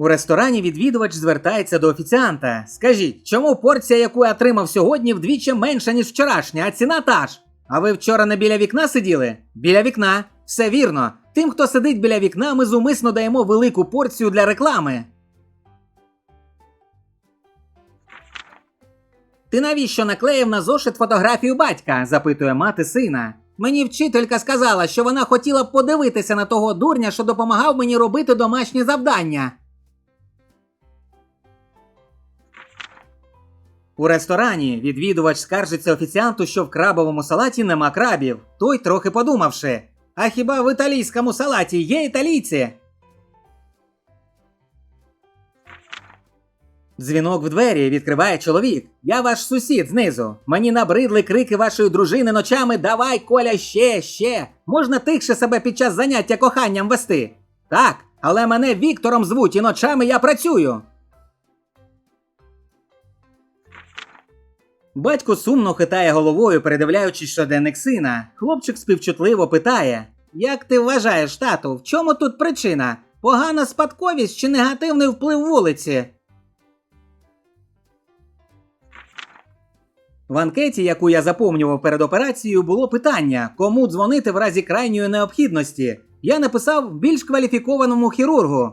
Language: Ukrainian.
У ресторані відвідувач звертається до офіціанта. Скажіть, чому порція, яку я отримав сьогодні, вдвічі менша, ніж вчорашня, а ціна та ж? А ви вчора не біля вікна сиділи? Біля вікна. Все вірно. Тим, хто сидить біля вікна, ми зумисно даємо велику порцію для реклами. Ти навіщо наклеїв на зошит фотографію батька? запитує мати сина. Мені вчителька сказала, що вона хотіла подивитися на того дурня, що допомагав мені робити домашні завдання. У ресторані відвідувач скаржиться офіціанту, що в крабовому салаті нема крабів. Той трохи подумавши. А хіба в італійському салаті є італійці? Дзвінок в двері відкриває чоловік. Я ваш сусід знизу. Мені набридли крики вашої дружини ночами Давай, Коля, ще, ще. Можна тихше себе під час заняття коханням вести. Так, але мене Віктором звуть і ночами я працюю. Батько сумно хитає головою, передивляючись щоденник сина. Хлопчик співчутливо питає: Як ти вважаєш, тату, в чому тут причина? Погана спадковість чи негативний вплив вулиці? В анкеті, яку я заповнював перед операцією, було питання, кому дзвонити в разі крайньої необхідності. Я написав більш кваліфікованому хірургу.